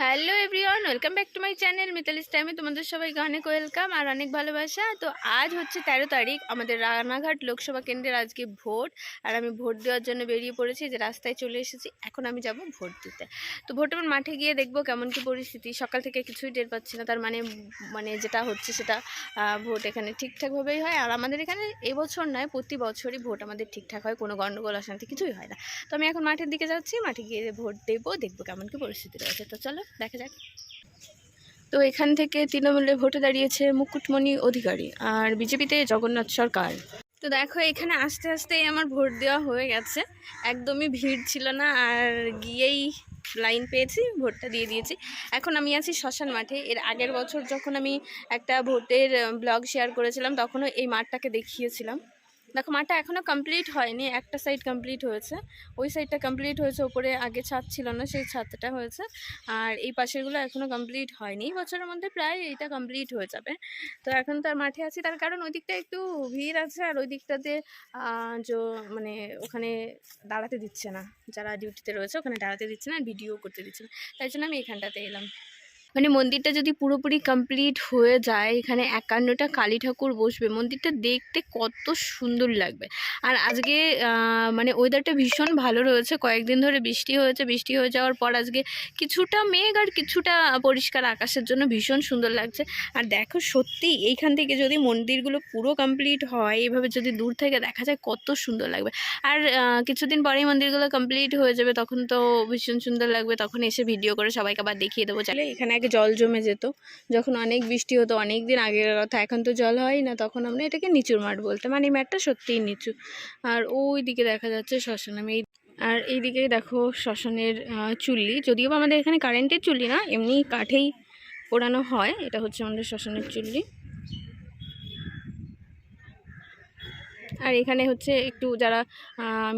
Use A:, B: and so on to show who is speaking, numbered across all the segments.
A: Hello everyone welcome back to my channel Mitali's টাইমে তোমাদের সবাইকে অনেক ওয়েলকাম আর অনেক ভালোবাসা। তো আজ হচ্ছে তেরো তারিখ, আমাদের রানাঘাট লোকসভা কেন্দ্রের আজকে ভোট। আর আমি ভোট দেওয়ার জন্য বেরিয়ে পড়েছি যে রাস্তায় চলে এসেছি। এখন আমি যাব ভোট দিতে। তো ভোট আমার মাঠে গিয়ে দেখব কেমন কি পরিস্থিতি। সকাল থেকে কিছুই টের পাচ্ছি না। তার মানে মানে যেটা হচ্ছে সেটা ভোট এখানে ঠিকঠাকভাবেই হয়। আর আমাদের এখানে এবছর নয়, প্রতি বছরই ভোট আমাদের ঠিকঠাক হয়। কোনো গণ্ডগোল অশান্তি কিছুই হয় না। তো আমি এখন মাঠের দিকে যাচ্ছি। মাঠে গিয়ে ভোট দেবো, দেখব কেমন কি পরিস্থিতি রয়েছে। তো চলো দেখা যাক। তো এখান থেকে তৃণমূলে ভোটে দাঁড়িয়েছে মুকুটমণি অধিকারী আর বিজেপিতে জগন্নাথ সরকার। তো দেখো, এখানে আস্তে আস্তে আমার ভোট দেওয়া হয়ে গেছে। একদমই ভিড় ছিল না আর গিয়েই লাইন পেয়েছি, ভোটটা দিয়ে দিয়েছি। এখন আমি আছি শ্মশান মাঠে। এর আগের বছর যখন আমি একটা ভোটের ব্লগ শেয়ার করেছিলাম, তখনও এই মাঠটাকে দেখিয়েছিলাম। দেখো, মাঠটা এখনও কমপ্লিট হয়নি, একটা সাইড কমপ্লিট হয়েছে। ওই সাইডটা কমপ্লিট হয়েছে, ওপরে আগে ছাদ ছিল না, সেই ছাদটা হয়েছে। আর এই পাশেরগুলো এখনও কমপ্লিট হয়নি। বছরের মধ্যে প্রায় এইটা কমপ্লিট হয়ে যাবে। তো এখন তো আর মাঠে আছি, তার কারণ ওই দিকটা একটু ভিড় আছে, আর ওই দিকটাতে মানে ওখানে দাঁড়াতে দিচ্ছে না। যারা ডিউটিতে রয়েছে, ওখানে দাঁড়াতে দিচ্ছে না, আর ভিডিও করতে দিচ্ছে না। তাই জন্য আমি এখানটাতে এলাম। মানে মন্দিরটা যদি পুরোপুরি কমপ্লিট হয়ে যায়, এখানে একান্নটা কালী ঠাকুর বসবে, মন্দিরটা দেখতে কত সুন্দর লাগবে। আর আজকে মানে ওয়েদারটা ভীষণ ভালো রয়েছে, কয়েকদিন ধরে বৃষ্টি হয়েছে, বৃষ্টি হয়ে যাওয়ার পর আজকে কিছুটা মেঘ আর কিছুটা পরিষ্কার আকাশের জন্য ভীষণ সুন্দর লাগছে। আর দেখো সত্যি, এইখান থেকে যদি মন্দিরগুলো পুরো কমপ্লিট হয় এইভাবে যদি দূর থেকে দেখা যায়, কত সুন্দর লাগবে। আর কিছুদিন পরেই মন্দিরগুলো কমপ্লিট হয়ে যাবে, তখন তো ভীষণ সুন্দর লাগবে, তখন এসে ভিডিও করে সবাইকে আবার দেখিয়ে দেবো। চাইলে এখানে আগে জল জমে যেত। যখন অনেক বৃষ্টি হতো অনেক দিন আগের কথা, এখন তো জল হয় না, তখন আমরা এটাকে নিচুর মাঠ বলতাম। মানে এই মাঠটা সত্যিই নিচু। আর ওই দিকে দেখা যাচ্ছে শ্মশান, আমি এই আর এইদিকে দেখো শ্মশানের চুল্লি। যদিও আমাদের এখানে কারেন্টের চুল্লি না, এমনি কাঠেই পোড়ানো হয়, এটা হচ্ছে আমাদের শ্মশানের চুল্লি। আর এখানে হচ্ছে একটু যারা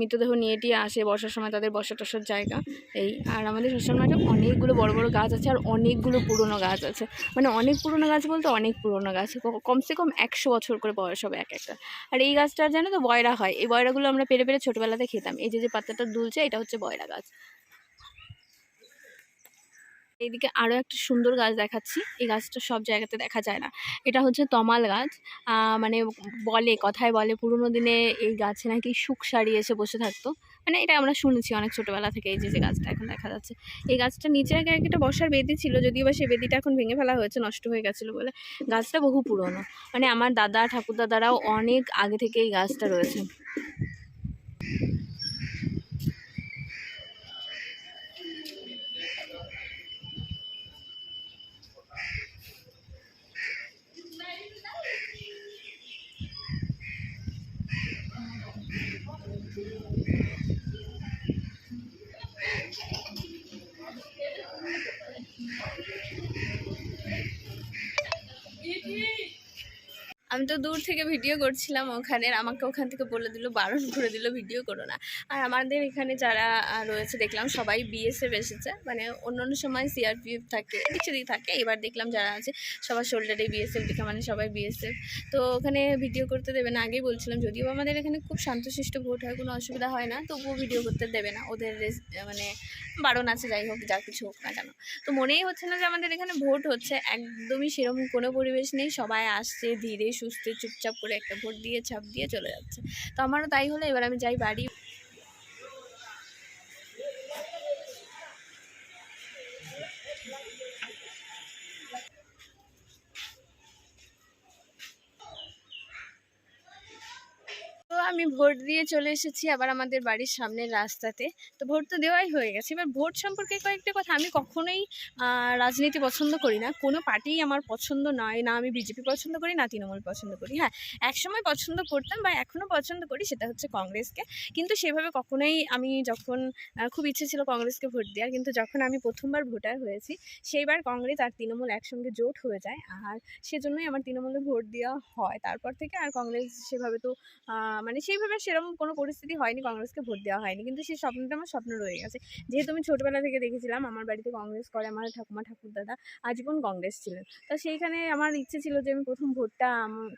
A: মৃতদেহ নিয়েটি আসে বর্ষার সময় তাদের বসা টসার জায়গা এই। আর আমাদের শ্মশান মাঠে অনেকগুলো বড় বড় গাছ আছে আর অনেকগুলো পুরনো গাছ আছে। মানে অনেক পুরনো গাছ বলতে অনেক পুরনো গাছ। কমসে কম একশো বছর করে বয়স হবে এক একটা। আর এই গাছটা জানো তো বয়রা হয়। এই বয়রাগুলো আমরা পেরে পেরে ছোটোবেলাতে খেতাম। এই যে যে পাতাটা দুলছে, এটা হচ্ছে বয়রা গাছ। এইদিকে আরও একটা সুন্দর গাছ দেখাচ্ছি। এই গাছটা সব জায়গাতে দেখা যায় না। এটা হচ্ছে তমাল গাছ। মানে বলে, কথায় বলে, পুরোনো দিনে এই গাছে নাকি সুখ সারিয়ে এসে বসে থাকতো। মানে এটা আমরা শুনেছি অনেক ছোটোবেলা থেকে, এই যে যে গাছটা এখন দেখা যাচ্ছে। এই গাছটা নিচে আগে একটা বসার বেদি ছিল, যদিও বা সেই বেদিটা এখন ভেঙে ফেলা হয়েছে, নষ্ট হয়ে গেছিল বলে। গাছটা বহু পুরনো। মানে আমার দাদা, ঠাকুরদাদারাও অনেক আগে থেকে এই গাছটা রয়েছে। আমি তো দূর থেকে ভিডিও করছিলাম ওখানের, আমাকে ওখান থেকে বলে দিল, বারণ করে দিল, ভিডিও করো না। আর আমাদের এখানে যারা রয়েছে, দেখলাম সবাই বিএসএফ এসেছে মানে অন্য অন্য সময় সিআরপিএফ থাকে, এদিক সেদিক থাকে, এবার দেখলাম যারা আছে, সবার শোল্ডারে বিএসএফ দেখা মানে সবাই বিএসএফ তো ওখানে ভিডিও করতে দেবে না, আগেই বলছিলাম, যদিও আমাদের এখানে খুব শান্তশিষ্ট ভোট হয়, কোনো অসুবিধা হয় না, তবুও ভিডিও করতে দেবে না, ওদের মানে বারণ আছে, যাই হোক, যা কিছু হোক না কেন। তো মনেই হচ্ছে না যে আমাদের এখানে ভোট হচ্ছে, একদমই সেরকম কোনো পরিবেশ নেই, সবাই আসছে, ধীরে, সুস্থে চুপচাপ করে একটা ভোট দিয়ে, ছাপ দিয়ে চলে যাচ্ছে। তো আমারও তাই হলো। এবার আমি যাই বাড়ি। আমি ভোট দিয়ে চলে এসেছি আবার আমাদের বাড়ির সামনের রাস্তাতে। তো ভোট তো দেওয়াই হয়ে গেছে। এবার ভোট সম্পর্কে কয়েকটা কথা। আমি কখনোই রাজনীতি পছন্দ করি না। কোনো পার্টিই আমার পছন্দ নয়। না আমি বিজেপি পছন্দ করি, না তৃণমূল পছন্দ করি। হ্যাঁ একসময় পছন্দ করতাম বা এখনও পছন্দ করি, সেটা হচ্ছে কংগ্রেসকে। কিন্তু সেভাবে কখনোই আমি যখন খুব ইচ্ছে ছিল কংগ্রেসকে ভোট দেওয়ার, কিন্তু যখন আমি প্রথমবার ভোটার হয়েছি, সেইবার কংগ্রেস আর তৃণমূল একসঙ্গে জোট হয়ে যায়। আর সেজন্যই আমার তৃণমূলে ভোট দেওয়া হয়। তারপর থেকে আর কংগ্রেস সেভাবে তো মানে মানে সেইভাবে সেরকম কোনো পরিস্থিতি হয়নি, কংগ্রেসকে ভোট দেওয়া হয়নি। কিন্তু সেই স্বপ্নটা আমার স্বপ্ন রয়ে গেছে যেহেতু আমি ছোটোবেলা থেকে দেখেছিলাম, আমার বাড়িতে কংগ্রেস করে আমার ঠাকুমা, ঠাকুরদাদা আজীবন কংগ্রেস ছিলেন। তা সেইখানে আমার ইচ্ছে ছিল যে আমি প্রথম ভোটটা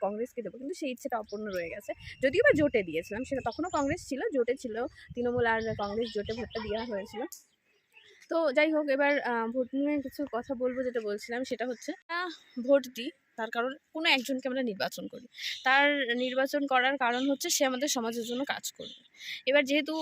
A: কংগ্রেসকে দেবো। কিন্তু সেই ইচ্ছেটা অপূর্ণ রয়ে গেছে। যদিও বা জোটে দিয়েছিলাম, সেটা তখনও কংগ্রেস ছিল, জোটে ছিল। তৃণমূল আর কংগ্রেস জোটে ভোটটা দেওয়া হয়েছিল। তো যাই হোক, এবার ভোট নিয়ে কিছু কথা বলব যেটা বলছিলাম, সেটা হচ্ছে ভোট দিই তার কারণ কোনো একজনকে আমরা নির্বাচন করি। তার নির্বাচন করার কারণ হচ্ছে সে আমাদের সমাজের জন্য কাজ করবে। এবার যেহেতু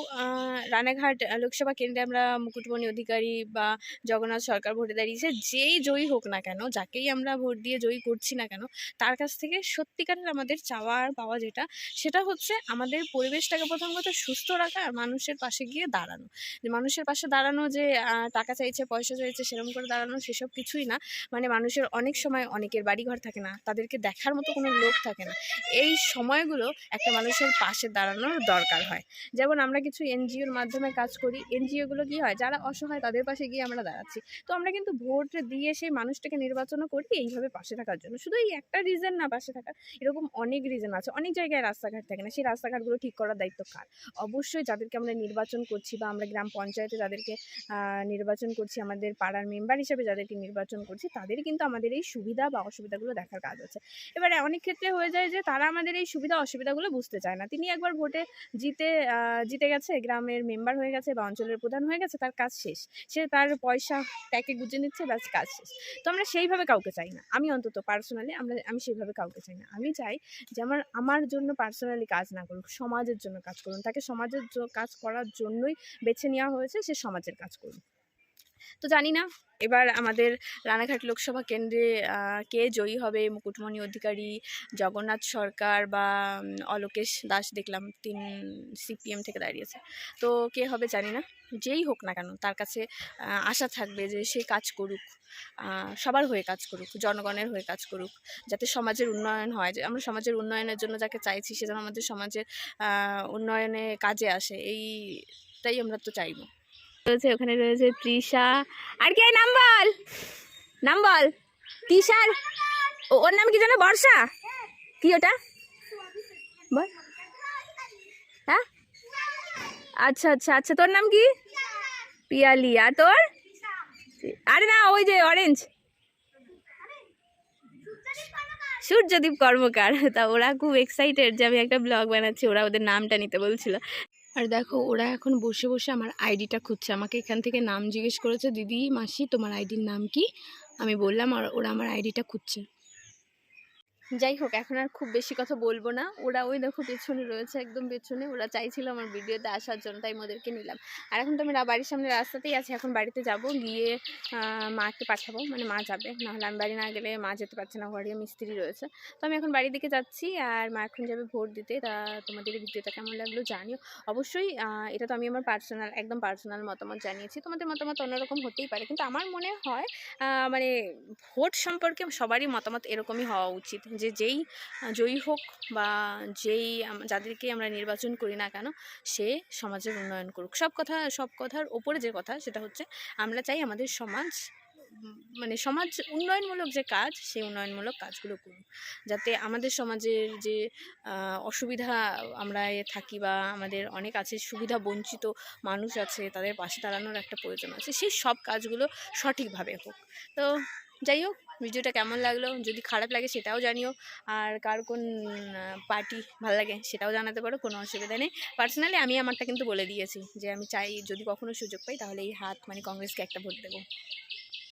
A: রানাঘাট লোকসভা কেন্দ্রে আমরা মুকুটমণি অধিকারী বা জগন্নাথ সরকার ভোটে দাঁড়িয়েছে, যেই জয়ী হোক না কেন, যাকেই আমরা ভোট দিয়ে জয়ী করছি না কেন, তার কাছ থেকে সত্যিকারের আমাদের চাওয়া আর পাওয়া যেটা, সেটা হচ্ছে আমাদের পরিবেশটাকে প্রথম কথা সুস্থ রাখা আর মানুষের পাশে গিয়ে দাঁড়ানো। যে মানুষের পাশে দাঁড়ানো যে টাকা চাইছে, পয়সা চাইছে সেরকম করে দাঁড়ানো সেসব কিছুই না। মানে মানুষের অনেক সময় অনেকের বাড়িঘর থাকে না, তাদেরকে দেখার মতো কোনো লোক থাকে না। এই সময়গুলো একটা মানুষের পাশে দাঁড়ানোর দরকার হয়। যেমন আমরা কিছু এনজিওর মাধ্যমে কাজ করি, এনজিওগুলো কী হয়, যারা অসহায় তাদের পাশে গিয়ে আমরা দাঁড়াচ্ছি। তো আমরা কিন্তু ভোট দিয়ে সেই মানুষটাকে নির্বাচনও করি, এইভাবে পাশে থাকার জন্য। শুধু এই একটা রিজন না পাশে থাকার এরকম অনেক রিজন আছে। অনেক জায়গায় রাস্তাঘাট থাকে না, সেই রাস্তাঘাটগুলো ঠিক করার দায়িত্ব কার? অবশ্যই যাদেরকে আমরা নির্বাচন করছি বা আমরা গ্রাম পঞ্চায়েতে যাদেরকে নির্বাচন করছি, আমাদের পাড়ার মেম্বার হিসেবে যাদেরকে নির্বাচন করছি, তাদের কিন্তু আমাদের এই সুবিধা বা অসুবিধাগুলো দেখার কাজ আছে। এবারে অনেক ক্ষেত্রে হয়ে যায় যে, তারা আমাদের এই সুবিধা অসুবিধাগুলো বুঝতে চায় না। তিনি একবার ভোটে জিতে জিতে গেছে, গ্রামের মেম্বার হয়ে গেছে বা অঞ্চলের প্রধান হয়ে গেছে, তার কাজ শেষ। সে তার পয়সা ট্যাকে গুজে নিচ্ছে, ব্যাস, কাজ শেষ। তো আমরা সেইভাবে কাউকে চাই না। আমি অন্তত পার্সোনালি আমরা, আমি সেইভাবে কাউকে চাই না। আমি চাই যে, আমার আমার জন্য পার্সোনালি কাজ না করুক, সমাজের জন্য কাজ করুন। তাকে সমাজের কাজ করার জন্যই বেছে নেওয়া হয়েছে, সে সমাজের কাজ করুন তো জানি না। এবার আমাদের রানাঘাট লোকসভা কেন্দ্রে কে জয়ী হবে মুকুটমণি অধিকারী, জগন্নাথ সরকার বা অলোকেশ দাস দেখলাম তিন সিপিএম থেকে দাঁড়িয়েছে। তো কে হবে জানি না। যেই হোক না কেন, তার কাছে আশা থাকবে যে সে কাজ করুক সবার হয়ে কাজ করুক, জনগণের হয়ে কাজ করুক, যাতে সমাজের উন্নয়ন হয়। যে আমরা সমাজের উন্নয়নের জন্য যাকে চাইছি, সে যেন আমাদের সমাজের উন্নয়নে কাজে আসে, এইটাই আমরা তো চাইব। রয়েছে, ওখানে রয়েছে তৃষা। আর কে? নাম বল। নাম বল। তৃষার ওর নাম কি জানো বর্ষা? কি ওটা? বল। হ্যাঁ? আচ্ছা আচ্ছা আচ্ছা তোর নাম কি? পিয়ালি। আর তোর? আরে না, ওই যে অরেঞ্জ সূর্যদীপ কর্মকার। তা ওরা খুব এক্সাইটেড যে আমি একটা ব্লগ বানাচ্ছি, ওরা ওদের নামটা নিতে বলছিল। আর দেখো, ওরা এখন বসে বসে আমার আইডিটা খুঁজছে। আমাকে এখান থেকে নাম জিজ্ঞেস করেছে, দিদি, মাসি, তোমার আইডির নাম কি? আমি বললাম, আর ওরা আমার আইডিটা খুঁজছে। যাই হোক, এখন আর খুব বেশি কথা বলব না। ওরা ওই দেখো পেছনে রয়েছে, একদম পেছনে। ওরা চাইছিল আমার ভিডিওতে আসার জন্য, তাই ওদেরকে নিলাম। আর এখন তো আমি বাড়ির সামনে রাস্তাতেই আছি। এখন বাড়িতে যাব, গিয়ে মাকে পাঠাবো। মানে মা যাবে, নাহলে আমি বাড়ি না গেলে মা যেতে পারছে না। ঘরে মিস্ত্রি রয়েছে। তো আমি এখন বাড়ির দিকে যাচ্ছি, আর মা এখন যাবে ভোট দিতে। তা তোমাদের ভিডিওটা কেমন লাগল জানিও। অবশ্যই এটা তো আমি আমার পার্সোনাল একদম পার্সোনাল মতামত জানিয়েছি। তোমাদের মতামত অন্যরকম হতেই পারে। কিন্তু আমার মনে হয় মানে ভোট সম্পর্কে সবারই মতামত এরকমই হওয়া উচিত। যে যেই জয়ী হোক বা যেই যাদেরকে আমরা নির্বাচন করি না কেন, সে সমাজের উন্নয়ন করুক। সব কথা, সব কথার ওপরে যে কথা, সেটা হচ্ছে আমরা চাই আমাদের সমাজ মানে সমাজ উন্নয়নমূলক যে কাজ, সেই উন্নয়নমূলক কাজগুলো করুক। যাতে আমাদের সমাজের যে অসুবিধা আমরা থাকি বা আমাদের অনেক আছে সুবিধা বঞ্চিত মানুষ আছে, তাদের পাশে দাঁড়ানোর একটা প্রয়োজন আছে, সেই সব কাজগুলো সঠিকভাবে হোক। তো যাই হোক, ভিডিওটা কেমন লাগল? যদি খারাপ লাগে সেটাও জানিও। আর কার কোন পার্টি ভালো লাগে সেটাও জানাতে পারো, কোনো অসুবিধা নেই। পার্সোনালি আমি আমারটা কিন্তু বলে দিয়েছি যে আমি চাই, যদি কখনো সুযোগ পাই তাহলে এই হাত মানে কংগ্রেসকে একটা ভোট দেবো।